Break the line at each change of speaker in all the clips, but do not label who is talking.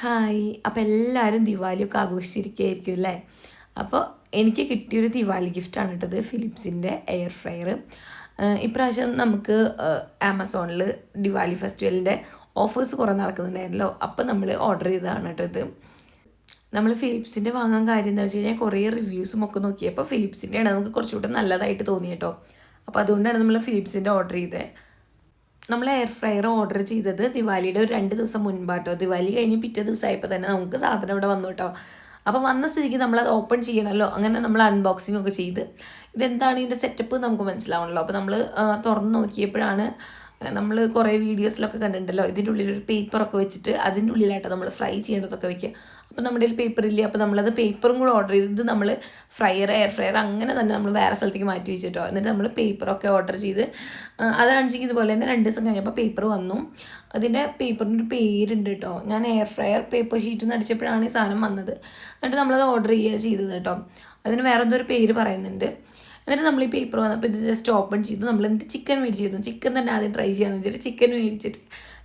Hi. അപ്പോൾ എല്ലാവരും ദിവാലിയൊക്കെ ആഘോഷിച്ചിരിക്കുകയായിരിക്കും അല്ലേ? അപ്പോൾ എനിക്ക് കിട്ടിയൊരു ദിവാലി ഗിഫ്റ്റാണ് കേട്ടത്. ഫിലിപ്സിന്റെ എയർ ഫ്രയർ ഇപ്രാവശ്യം നമുക്ക് ആമസോണിൽ ദിവാലി ഫെസ്റ്റിവലിന്റെ ഓഫേഴ്സ് കുറേ നടക്കുന്നുണ്ടായിരുന്നല്ലോ. അപ്പോൾ നമ്മൾ ഓർഡർ ചെയ്തതാണ് കേട്ടോ ഇത്. നമ്മൾ ഫിലിപ്സിന്റെ വാങ്ങാൻ കാര്യം എന്താ വെച്ച് കഴിഞ്ഞാൽ കുറേ റിവ്യൂസും ഒക്കെ നോക്കിയപ്പോൾ ഫിലിപ്സിന്റെ ആണ് നമുക്ക് കുറച്ചുകൂടെ നല്ലതായിട്ട് തോന്നി കേട്ടോ അപ്പോൾ അതുകൊണ്ടാണ് നമ്മൾ ഫിലിപ്സിന്റെ ഓർഡർ ചെയ്തത് നമ്മൾ എയർ ഫ്രയർ ഓർഡർ ചെയ്തത് ദിവാലിയുടെ ഒരു രണ്ട് ദിവസം മുൻപാട്ടോ. ദിവാലി കഴിഞ്ഞ് പിറ്റേ ദിവസമായപ്പോൾ തന്നെ നമുക്ക് സാധനം ഇവിടെ വന്നു കേട്ടോ. അപ്പോൾ വന്ന സ്ഥിതിക്ക് നമ്മളത് ഓപ്പൺ ചെയ്യണമല്ലോ അങ്ങനെ നമ്മൾ അൺബോക്സിംഗ് ഒക്കെ ചെയ്ത്. ഇതെന്താണ് ഇതിന്റെ സെറ്റപ്പ് നമുക്ക് മനസ്സിലാവണല്ലോ. അപ്പോൾ നമ്മൾ തുറന്ന് നോക്കിയപ്പോഴാണ് നമ്മൾ കുറേ വീഡിയോസിലൊക്കെ കണ്ടിട്ടുണ്ടല്ലോ. ഇതിന്റെ ഉള്ളിൽ ഒരു പേപ്പറൊക്കെ വെച്ചിട്ട് അതിന്റെ ഉള്ളിലായിട്ട് നമ്മൾ ഫ്രൈ ചെയ്യേണ്ടതൊക്കെ വെക്കുക അപ്പോൾ നമ്മുടെ കയ്യിൽ പേപ്പർ ഇല്ല? അപ്പോൾ നമ്മളത് പേപ്പറും കൂടെ ഓർഡർ ചെയ്ത് നമ്മൾ ഫ്രയർ എയർ ഫ്രയർ അങ്ങനെ തന്നെ നമ്മൾ വേറെ സ്ഥലത്തേക്ക് മാറ്റി വെച്ചിട്ടോ. എന്നിട്ട് നമ്മൾ പേപ്പറൊക്കെ ഓർഡർ ചെയ്ത് അതാണെങ്കിൽ ഇതുപോലെ തന്നെ രണ്ട് ദിവസം കഴിഞ്ഞപ്പോൾ പേപ്പർ വന്നു. അതിന്റെ പേപ്പറിന്റെ ഒരു പേരുണ്ട് കേട്ടോ ഞാൻ എയർ ഫ്രയർ പേപ്പർ ഷീറ്റ് നിന്ന് അടിച്ചപ്പോഴാണ് ഈ സാധനം വന്നത്. എന്നിട്ട് നമ്മളത് ഓർഡർ ചെയ്യുക ചെയ്തത് കേട്ടോ അതിന് വേറെ എന്തോ ഒരു പേര് പറയുന്നുണ്ട്. എന്നിട്ട് നമ്മൾ ഈ പേപ്പർ വന്നപ്പോൾ ഇത് ജസ്റ്റ് ഓപ്പൺ ചെയ്തു. നമ്മൾ എന്നിട്ട് ചിക്കൻ മേടിച്ചിരുന്നു? ചിക്കൻ തന്നെ ആദ്യം ട്രൈ ചെയ്യാന്ന് വെച്ചിട്ട് ചിക്കൻ മേടിച്ചിട്ട്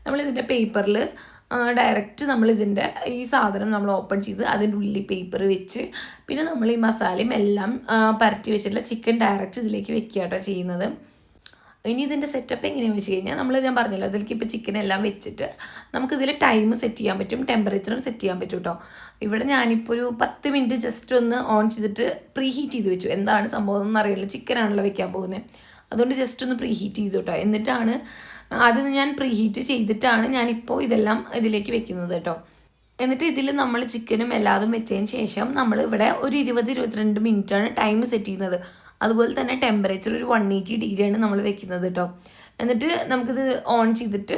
നമ്മൾ ഇതിന്റെ പേപ്പറിൽ ഡയറക്റ്റ് നമ്മളിതിന്റെ ഈ സാധനം നമ്മൾ ഓപ്പൺ ചെയ്ത് അതിന്റെ ഉള്ളിൽ പേപ്പർ വെച്ച് പിന്നെ നമ്മൾ ഈ മസാലയും എല്ലാം പരത്തി വെച്ചിട്ടുള്ള ചിക്കൻ ഡയറക്റ്റ് ഇതിലേക്ക് വെക്കുക കേട്ടോ ചെയ്യുന്നത്. ഇനി ഇതിന്റെ സെറ്റപ്പ് എങ്ങനെയാണെന്ന് വെച്ച് കഴിഞ്ഞാൽ നമ്മൾ ഞാൻ പറഞ്ഞല്ലോ അതിലേക്ക് ഇപ്പോൾ ചിക്കൻ എല്ലാം വെച്ചിട്ട് നമുക്കിതിൽ ടൈം സെറ്റ് ചെയ്യാൻ പറ്റും ടെമ്പറേച്ചറും സെറ്റ് ചെയ്യാൻ പറ്റും കേട്ടോ ഇവിടെ ഞാനിപ്പോൾ ഒരു പത്ത് മിനിറ്റ് ജസ്റ്റ് ഒന്ന് ഓൺ ചെയ്തിട്ട് പ്രീ ഹീറ്റ് ചെയ്ത് വെച്ചു. എന്താണ് സംഭവം എന്ന് അറിയില്ല. ചിക്കനാണല്ലോ വെക്കാൻ പോകുന്നത് അതുകൊണ്ട് ജസ്റ്റ് ഒന്ന് പ്രീ ഹീറ്റ് ചെയ്തു കേട്ടോ എന്നിട്ടാണ് അത് ഞാൻ പ്രീ ഹീറ്റ് ചെയ്തിട്ടാണ് ഞാനിപ്പോൾ ഇതെല്ലാം ഇതിലേക്ക് വെക്കുന്നത് കേട്ടോ എന്നിട്ട് ഇതിൽ നമ്മൾ ചിക്കനും എല്ലാതും വെച്ചതിന് ശേഷം നമ്മൾ ഇവിടെ ഒരു ഇരുപത് ഇരുപത്തിരണ്ട് മിനിറ്റാണ് ടൈം സെറ്റ് ചെയ്യുന്നത്. അതുപോലെ തന്നെ ടെമ്പറേച്ചർ ഒരു വൺ എയ്റ്റി ഡിഗ്രിയാണ് നമ്മൾ വെക്കുന്നത് കേട്ടോ എന്നിട്ട് നമുക്കിത് ഓൺ ചെയ്തിട്ട്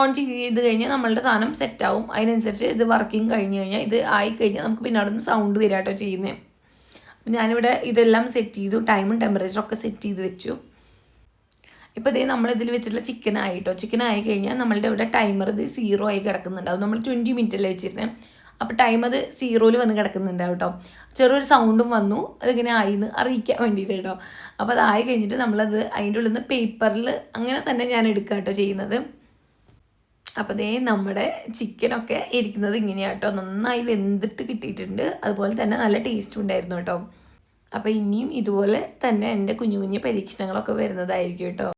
ഓൺ ചെയ്ത് കഴിഞ്ഞാൽ നമ്മളുടെ സാധനം സെറ്റാവും അതിനനുസരിച്ച് ഇത് വർക്കിംഗ് കഴിഞ്ഞ് കഴിഞ്ഞാൽ ഇത് ആയി കഴിഞ്ഞാൽ നമുക്ക് പിന്നെ അവിടെ നിന്ന് സൗണ്ട് വരിക കേട്ടോ ചെയ്യുന്നത് അപ്പം ഞാനിവിടെ ഇതെല്ലാം സെറ്റ് ചെയ്തു ടൈമും ടെമ്പറേച്ചറും ഒക്കെ സെറ്റ് ചെയ്ത് വെച്ചു. ഇപ്പോൾ ഇതേ നമ്മൾ ഇതിൽ വെച്ചിട്ടുള്ള ചിക്കൻ ആയിട്ടോ ചിക്കൻ ആയി കഴിഞ്ഞാൽ നമ്മളുടെ ഇവിടെ ടൈമർ ഇത് സീറോ ആയി കിടക്കുന്നുണ്ട്. അത് നമ്മൾ ട്വന്റി മിനിറ്റല്ലേ വെച്ചിരുന്നത് അപ്പോൾ ടൈം അത് സീറോയിൽ വന്ന് കിടക്കുന്നുണ്ട് കേട്ടോ ചെറിയൊരു സൗണ്ടും വന്നു. അതിങ്ങനെ ആയിന്ന് അറിയിക്കാൻ വേണ്ടിയിട്ട് കേട്ടോ അപ്പോൾ അതായി കഴിഞ്ഞിട്ട് നമ്മളത് അതിന്റെ ഉള്ളിൽ നിന്ന് പേപ്പറിൽ അങ്ങനെ തന്നെ ഞാൻ എടുക്കുക കേട്ടോ ചെയ്യുന്നത്. അപ്പോൾ ദേ നമ്മുടെ ചിക്കനൊക്കെ ഇരിക്കുന്നത് ഇങ്ങനെയാണ് കേട്ടോ നന്നായി വെന്തിട്ട് കിട്ടിയിട്ടുണ്ട്. അതുപോലെ തന്നെ നല്ല ടേസ്റ്റും ഉണ്ടായിരുന്നു കേട്ടോ. അപ്പോൾ ഇനിയും ഇതുപോലെ തന്നെ എന്റെ കുഞ്ഞു കുഞ്ഞു പരീക്ഷണങ്ങളൊക്കെ വരുന്നതായിരിക്കും കേട്ടോ.